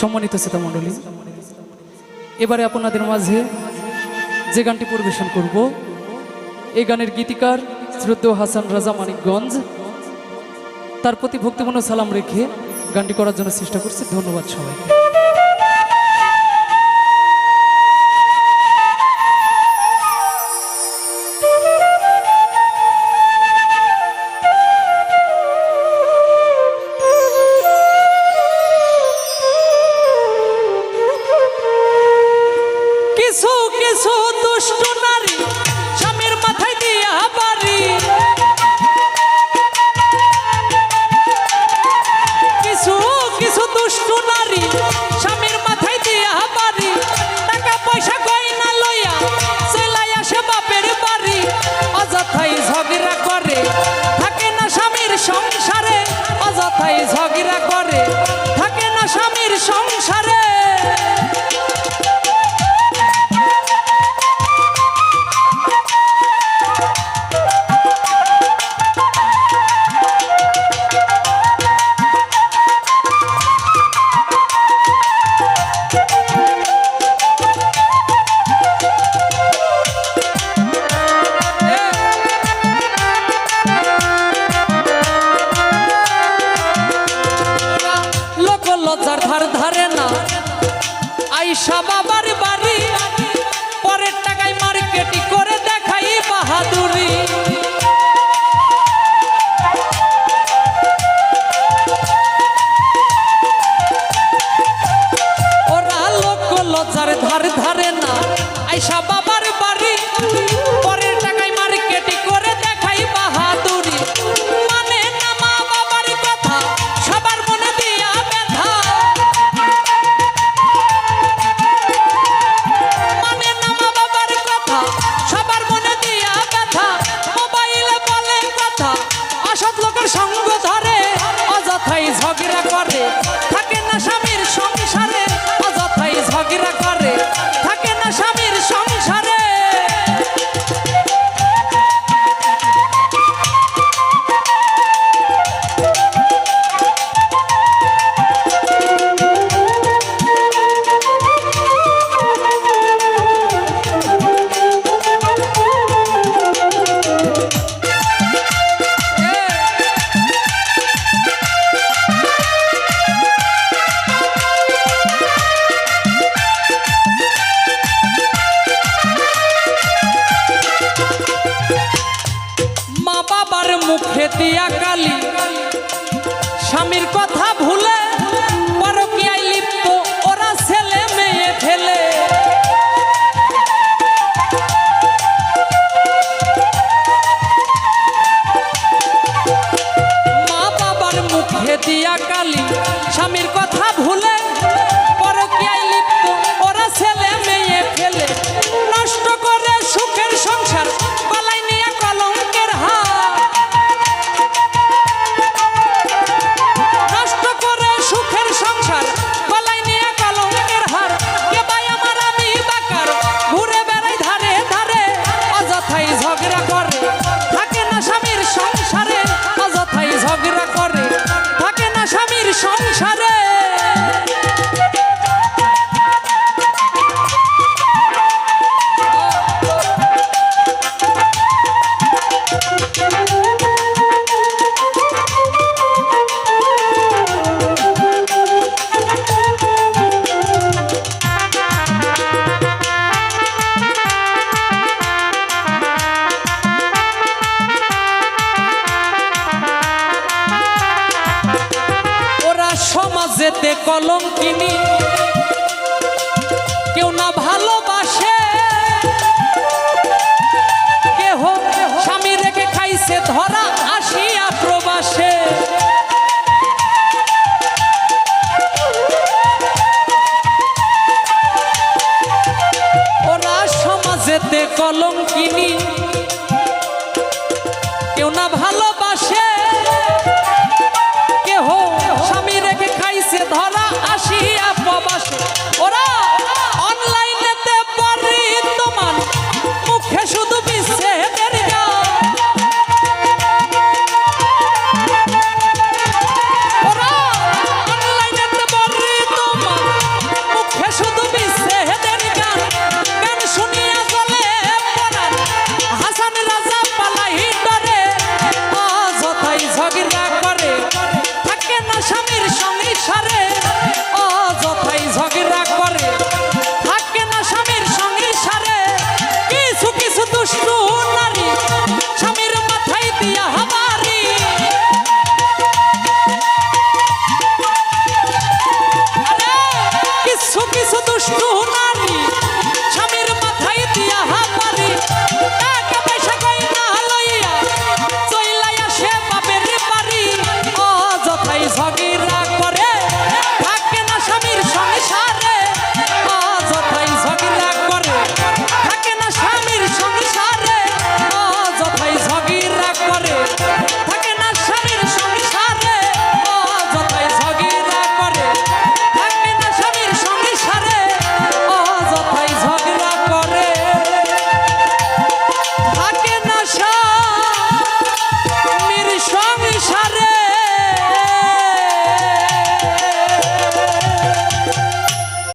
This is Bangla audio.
সম্মানিত শ্রোতা মণ্ডলী এবারে আপনাদের মাঝে যে গানটি পরিবেশন করব, এই গানের গীতিকার শ্রদ্ধ হাসান রাজা মানিকগঞ্জ। তার প্রতি ভক্তিপূর্ণ সালাম রেখে গানটি করার জন্য চেষ্টা করছি। ধন্যবাদ সবাইকে। কিছু কিছু দুষ্ট নারী, স্বামীর মাথায় দিয়া বাড়ি। কিছু কিছু দুষ্ট নারী, স্বামীর মাথায় দিয়া বাড়ি। টাকা পয়সা গয়না লইয়া সেলাই আসে বাপের বাড়ি। অযথাই ঝগড়া করে, থাকে না স্বামীর সংসারে, অযথাই ঝগড়া করে। ধার ধারে না। আইসা বাবার বাড়ি, পরের টাকায় মার্কেটি করে দেখাই বাহাদুরি। মানে না মা বাবার কথা, সবার মনে দিয়া ব্যথা। মানে না মা বাবার কথা, সবার মনে দিয়া ব্যথা। মোবাইলে বলে কথা, অসৎ লোকের সঙ্গ ধরে, অযথাই ঝগড়া করে। স্বামীর কথা ভুলে যেতে কলম কিনি কেউ না ভালোবাসে। কেহ স্বামী রেখে খাইছে ধরা আসিয়া প্রবাসে। ওরা সমাজেতে কলম কিনি